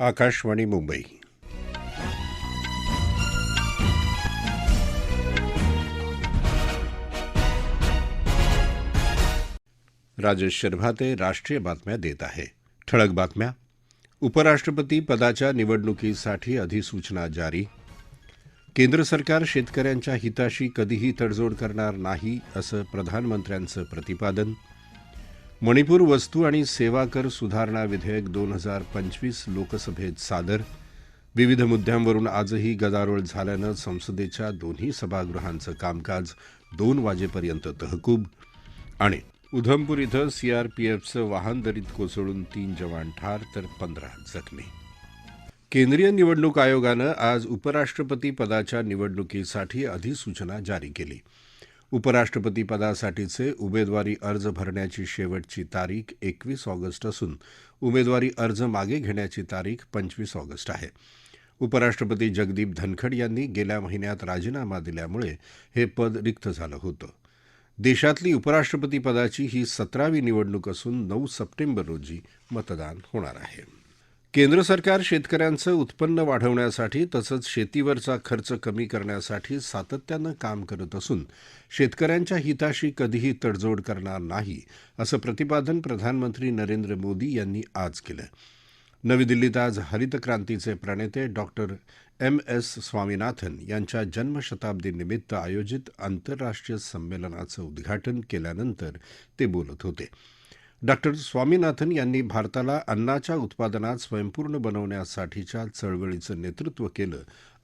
आकाशवाणी मुंबई. राजेश शर्भाते राष्ट्रीय बातम्या देत आहे. ठळक बातम्या. उपराष्ट्रपती पदाच्या निवडणुकीसाठी अधिसूचना जारी. केंद्र सरकार शेतकऱ्यांच्या हिताशी कधीही तडजोड करणार नाही असं प्रधानमंत्र्यांचं प्रतिपादन. मणिपूर वस्तू आणि सेवा कर सुधारणा विधेयक दोन हजार पंचवीस लोकसभेत सादर. विविध मुद्द्यांवरून आजही गदारोळ झाल्यानं संसदेच्या दोन्ही सभागृहांचं कामकाज दोन वाजेपर्यंत तहकूब. आणि उधमपूर इथं सीआरपीएफचं वाहन दरीत कोसळून तीन जवान ठार तर पंधरा जखमी. केंद्रीय निवडणूक आयोगानं आज उपराष्ट्रपती पदाच्या निवडणुकीसाठी अधिसूचना जारी केली. उपराष्ट्रपतीपदासाठीचे उमेदवारी अर्ज भरण्याची शेवटची तारीख एकवीस ऑगस्ट असून उमेदवारी अर्ज मागे घेण्याची तारीख पंचवीस ऑगस्ट आहे. उपराष्ट्रपती जगदीप धनखड यांनी गेल्या महिन्यात राजीनामा दिल्यामुळे हे पद रिक्त झालं होतं. देशातली उपराष्ट्रपती पदाची ही सतरावी निवडणूक असून नऊ सप्टेंबर रोजी मतदान होणार आहे. केंद्र सरकार शेतकऱ्यांचं उत्पन्न वाढवण्यासाठी तसंच शेतीवरचा खर्च कमी करण्यासाठी सातत्यानं काम करत असून शेतकऱ्यांच्या हिताशी कधीही तडजोड करणार नाही असं प्रतिपादन प्रधानमंत्री नरेंद्र मोदी यांनी आज केलं. नवी दिल्लीत आज हरित क्रांतीचे प्रणेते डॉक्टर एम एस स्वामीनाथन यांच्या जन्मशताब्दीनिमित्त आयोजित आंतरराष्ट्रीय संमेलनाचं उद्घाटन केल्यानंतर ते बोलत होते. डॉक्टर स्वामीनाथन यांनी भारताला अन्नाच्या उत्पादनात स्वयंपूर्ण बनवण्यासाठीच्या चळवळीचं नेतृत्व केलं,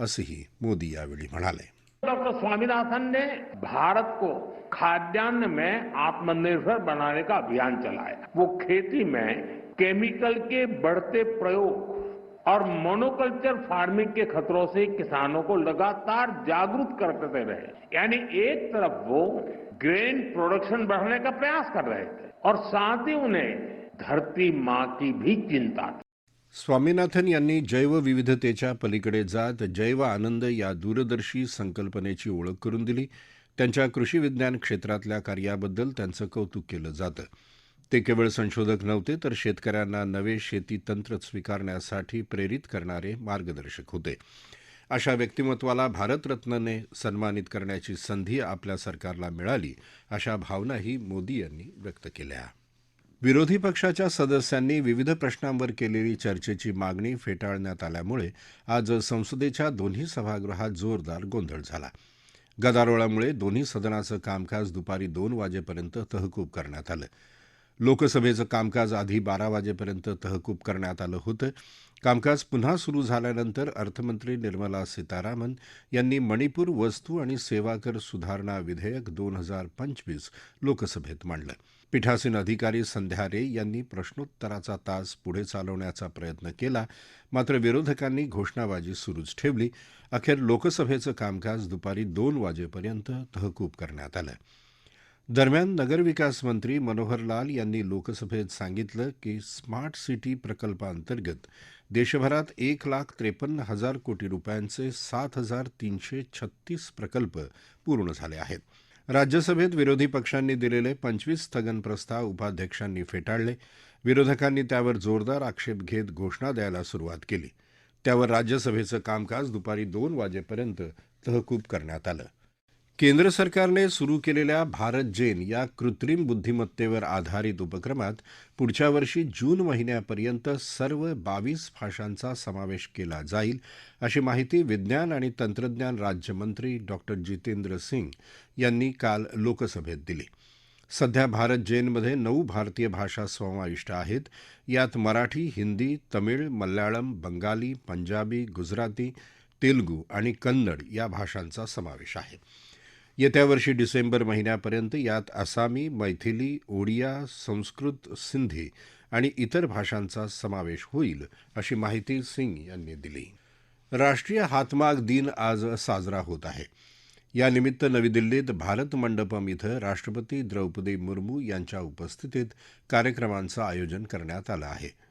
असंही मोदी यावेळी म्हणाले. डॉक्टर स्वामीनाथन ने भारत को खाद्यान्न में आत्मनिर्भर बनाने का अभियान चलाया। वो खेती में केमिकल के बढ़ते प्रयोग और मोनोकल्चर फार्मिंग के खतरों से किसानों को लगातार जागरूक करते रहे। यानी एक तरफ वो ग्रेन प्रोडक्शन बढ़ाने का प्रयास कर रहे थे और साथ ही उन्हें धरती माँ की भी चिंता थी। स्वामीनाथन यांनी जैवविविधतेच्या पलीकडे जात जैव आनंद या दूरदर्शी संकल्पनेची ओळख करून दिली. त्यांच्या कृषी विज्ञान क्षेत्रातल्या कार्याबद्दल त्यांचं कौतुक केलं जातं. ते केवळ संशोधक नव्हते तर शेतकऱ्यांना नवे शेती तंत्र स्वीकारण्यासाठी प्रेरित करणारे मार्गदर्शक होते. अशा व्यक्तिमत्वाला भारतरत्नने सन्मानित करण्याची संधी आपल्या सरकारला मिळाली अशा भावनाही मोदी यांनी व्यक्त केल्या. विरोधी पक्षाच्या सदस्यांनी विविध प्रश्नांवर केलेली चर्चेची मागणी फेटाळण्यात आल्यामुळे आज संसदेच्या दोन्ही सभागृहात जोरदार गोंधळ झाला. गदारोळामुळे दोन्ही सदनाचं कामकाज दुपारी दोन वाजेपर्यंत तहकूब करण्यात आलं. लोकसभेचं कामकाज आधी बारा वाजेपर्यंत तहकूब करण्यात आलं होतं. कामकाज पुन्हा सुरू झाल्यानंतर अर्थमंत्री निर्मला सीतारामन यांनी मणिपूर वस्तू आणि सेवा कर सुधारणा विधेयक दोन हजार पंचवीस लोकसभेत मांडलं. पीठासीन अधिकारी संध्या रे यांनी प्रश्नोत्तराचा तास पुढे चालवण्याचा प्रयत्न केला मात्र विरोधकांनी घोषणाबाजी सुरूच ठेवली. अखेर लोकसभेचं कामकाज दुपारी दोन वाजेपर्यंत तहकूब करण्यात आलं. दरम्यान नगरविकास मंत्री मनोहर लाल यांनी लोकसभेत सांगितलं की स्मार्ट सिटी प्रकल्पांतर्गत देशभरात एक लाख त्रेपन्न हजार कोटी रुपयांचे सात हजार तीनशे छत्तीस प्रकल्प पूर्ण झाले आहेत. राज्यसभेत विरोधी पक्षांनी दिलेले पंचवीस स्थगन प्रस्ताव उपाध्यक्षांनी फेटाळले. विरोधकांनी त्यावर जोरदार आक्षेप घेत घोषणा द्यायला सुरुवात केली. त्यावर राज्यसभेचं कामकाज दुपारी दोन वाजेपर्यंत तहकूब करण्यात आलं. केंद्र सरकारने सुरू केलेल्या भारत जेन या कृत्रिम बुद्धिमत्तेवर आधारित उपक्रमात पुढच्या वर्षी जून महिन्यापर्यंत सर्व बावीस भाषांचा समावेश केला जाईल अशी माहिती विज्ञान आणि तंत्रज्ञान राज्यमंत्री डॉक्टर जितेंद्र सिंग यांनी काल लोकसभेत दिली. सध्या भारत जेनमध्ये नऊ भारतीय भाषा समाविष्ट आहेत. यात मराठी हिंदी तमिळ मल्याळम बंगाली पंजाबी गुजराती तेलगू आणि कन्नड या भाषांचा समावेश आहे. येत्या वर्षी डिसेंबर महिन्यापर्यंत यात आसामी मैथिली ओडिया संस्कृत सिंधी आणि इतर भाषांचा समावेश होईल अशी माहिती सिंग यांनी दिली. राष्ट्रीय हातमाग दिन आज साजरा होत आहे. यानिमित्त नवी दिल्लीत भारत मंडपम इथं राष्ट्रपती द्रौपदी मुर्मू यांच्या उपस्थितीत कार्यक्रमांचं आयोजन करण्यात आलं आहे.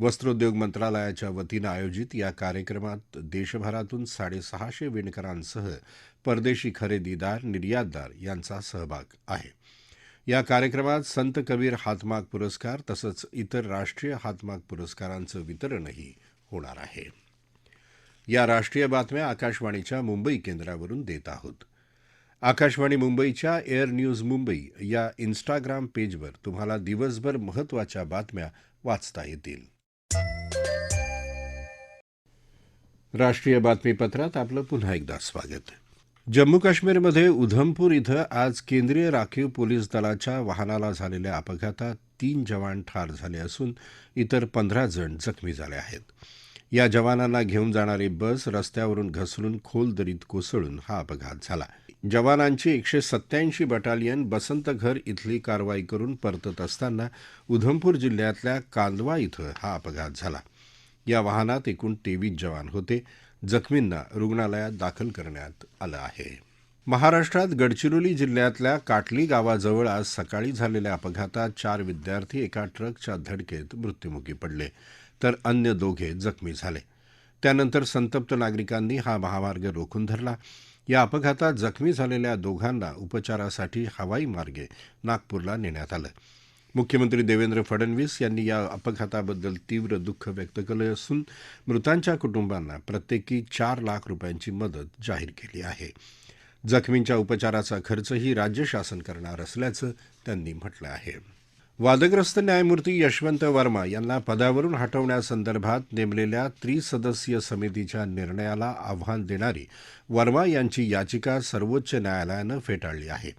वस्त्रोद्योग मंत्रालयाच्या वतीनं आयोजित या कार्यक्रमात देशभरातून साडेसहाशे विणकरांसह परदेशी खरेदीदार निर्यातदार यांचा सहभाग आहे. या कार्यक्रमात संत कबीर हातमाग पुरस्कार तसंच इतर राष्ट्रीय हातमाग पुरस्कारांचं वितरणही होणार आहे. या राष्ट्रीय बातम्या आकाशवाणीच्या मुंबई केंद्रावरून देत आहोत. आकाशवाणी मुंबईच्या एअर न्यूज मुंबई या इन्स्टाग्राम पेजवर तुम्हाला दिवसभर महत्त्वाच्या बातम्या वाचता येतील. राष्ट्रीय बातमीपत्रात आपलं पुन्हा एकदा स्वागत. जम्मू काश्मीरमध्ये उधमपूर इथं आज केंद्रीय राखीव पोलीस दलाच्या वाहनाला झालेल्या अपघातात तीन जवान ठार झाले असून इतर पंधरा जण जखमी झाले आहेत. या जवानांना घेऊन जाणारी बस रस्त्यावरून घसरून खोल दरीत कोसळून हा अपघात झाला. जवानांची एकशे सत्याऐंशी बटालियन बसंतघर इथली कारवाई करून परतत असताना उधमपूर जिल्ह्यातल्या कांदवा इथं हा अपघात झाला. या वाहनात एकूण तेवीस जवान होते. जखमींना रुग्णालयात दाखल करण्यात आलं आहे. महाराष्ट्रात गडचिरोली जिल्ह्यातल्या काटली गावाजवळ आज सकाळी झालेल्या अपघातात चार विद्यार्थी एका ट्रकच्या धडकेत मृत्युमुखी पडले तर अन्य दोघे जखमी झाले. त्यानंतर संतप्त नागरिकांनी हा महामार्ग रोखून धरला. या अपघातात जखमी झालेल्या दोघांना उपचारासाठी हवाई मार्गे नागपूरला नेण्यात आलं. मुख्यमंत्री देवेंद्र फडणवीस यांनी या अपघाताबद्दल तीव्र दुःख व्यक्त केलं असून मृतांच्या कुटुंबांना प्रत्येकी चार लाख रुपयांची मदत जाहीर केली आहे. जखमींच्या उपचाराचा खर्चही राज्य शासन करणार असल्याचं त्यांनी म्हटलं आहे. वादग्रस्त न्यायमूर्ती यशवंत वर्मा यांना पदावरून हटवण्यासंदर्भात नेमलेल्या त्रिसदस्यीय समितीच्या निर्णयाला आव्हान देणारी वर्मा यांची याचिका सर्वोच्च न्यायालयानं फेटाळली आहे.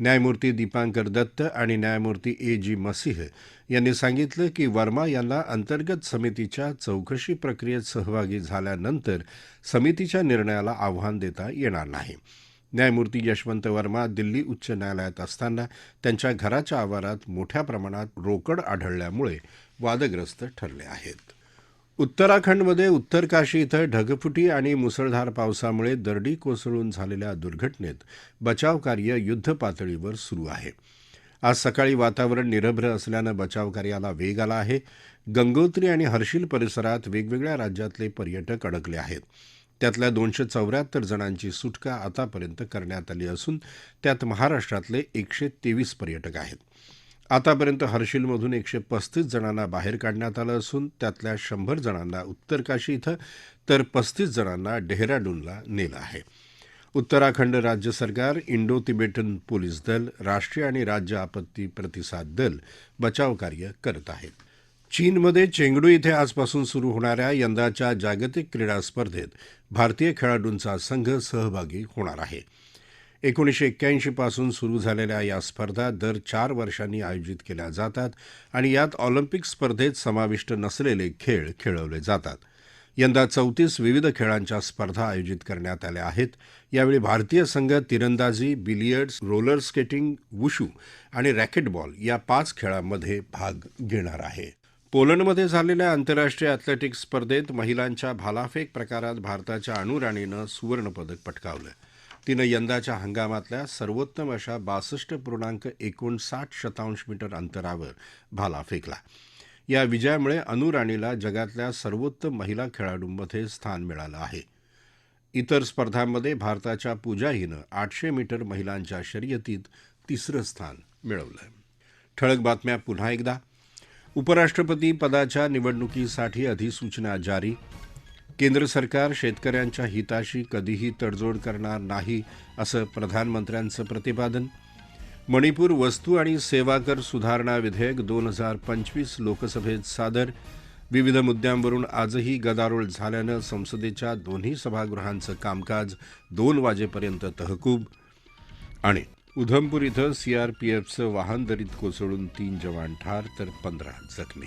न्यायमूर्ती दीपांकर दत्त आणि न्यायमूर्ती ए जी मसीह यांनी सांगितलं की वर्मा यांना अंतर्गत समितीच्या चौकशी प्रक्रियेत सहभागी झाल्यानंतर समितीच्या निर्णयाला आव्हान देता येणार नाही. न्यायमूर्ती यशवंत वर्मा दिल्ली उच्च न्यायालयात असताना त्यांच्या घराच्या आवारात मोठ्या प्रमाणात रोकड आढळल्यामुळे वादग्रस्त ठरले आहेत. उत्तराखंडमध्ये उत्तरकाशी इथं ढगफुटी आणि मुसळधार पावसामुळे दरडी कोसळून झालेल्या दुर्घटनेत बचावकार्य युद्धपातळीवर सुरू आहे. आज सकाळी वातावरण निरभ्र असल्यानं बचावकार्याला वेग आला आहे. गंगोत्री आणि हर्षिल परिसरात वेगवेगळ्या राज्यातले पर्यटक अडकले आहेत. त्यातल्या दोनशे चौऱ्याहत्तर जणांची सुटका आतापर्यंत करण्यात आली असून त्यात महाराष्ट्रातले एकशे तेवीस पर्यटक आहेत. आतापर्यंत हर्षिलमधून एकशे पस्तीस जणांना बाहेर काढण्यात आलं असून त्यातल्या शंभर जणांना उत्तरकाशी इथं तर पस्तीस जणांना डेहराडूनला नेलं आहे. उत्तराखंड राज्य सरकार इंडो तिबेटन पोलीस दल राष्ट्रीय आणि राज्य आपत्ती प्रतिसाद दल बचावकार्य करत आहेत. चीनमध्ये चेंगडू इथे आजपासून सुरू होणाऱ्या यंदाच्या जागतिक क्रीडा स्पर्धेत भारतीय खेळाडूंचा संघ सहभागी होणार आहे. एकोणीसशे एक्क्याऐंशीपासून सुरू झालेल्या या स्पर्धा दर चार वर्षांनी आयोजित केल्या जातात आणि यात ऑलिम्पिक स्पर्धेत समाविष्ट नसलेले खेळ खेळवले जातात. यंदा चौतीस विविध खेळांच्या स्पर्धा आयोजित करण्यात आल्या आहेत. यावेळी भारतीय संघ तिरंदाजी बिलियर्ड्स रोलर स्केटिंग वुशू आणि रॅकेटबॉल या पाच खेळांमध्ये भाग घेणार आहे. पोलंडमध्ये झालेल्या आंतरराष्ट्रीय अथलेटिक्स स्पर्धेत महिलांच्या भालाफेक प्रकारात भारताच्या अणुराणीनं सुवर्णपदक पटकावलं. तिनं यंदाच्या हंगामातल्या सर्वोत्तम अशा बासष्ट पूर्णांक एकोणसाठ शतांश मीटर अंतरावर भाला फेकला. या विजयामुळे अनुराणीला जगातल्या सर्वोत्तम महिला खेळाडूंमध्ये स्थान मिळालं आहे. इतर स्पर्धांमध्ये भारताच्या पूजा हिनं आठशे मीटर महिलांच्या शर्यतीत तिसरं स्थान मिळवलं. ठळक बातम्या पुन्हा एकदा. उपराष्ट्रपती पदाच्या निवडणुकीसाठी अधिसूचना जारी. केंद्र सरकार शेतकऱ्यांच्या हिताशी कधीही तडजोड करणार नाही असं प्रधानमंत्र्यांचं प्रतिपादन. मणिपूर वस्तू आणि सेवा कर सुधारणा विधेयक दोन हजार पंचवीस लोकसभेत सादर. विविध मुद्द्यांवरून आजही गदारोळ झाल्यानं संसदेच्या दोन्ही सभागृहांचं कामकाज दोन वाजेपर्यंत तहकूब. आणि उधमपूर इथं सीआरपीएफचं वाहन दरीत कोसळून तीन जवान ठार तर पंधरा जखमी.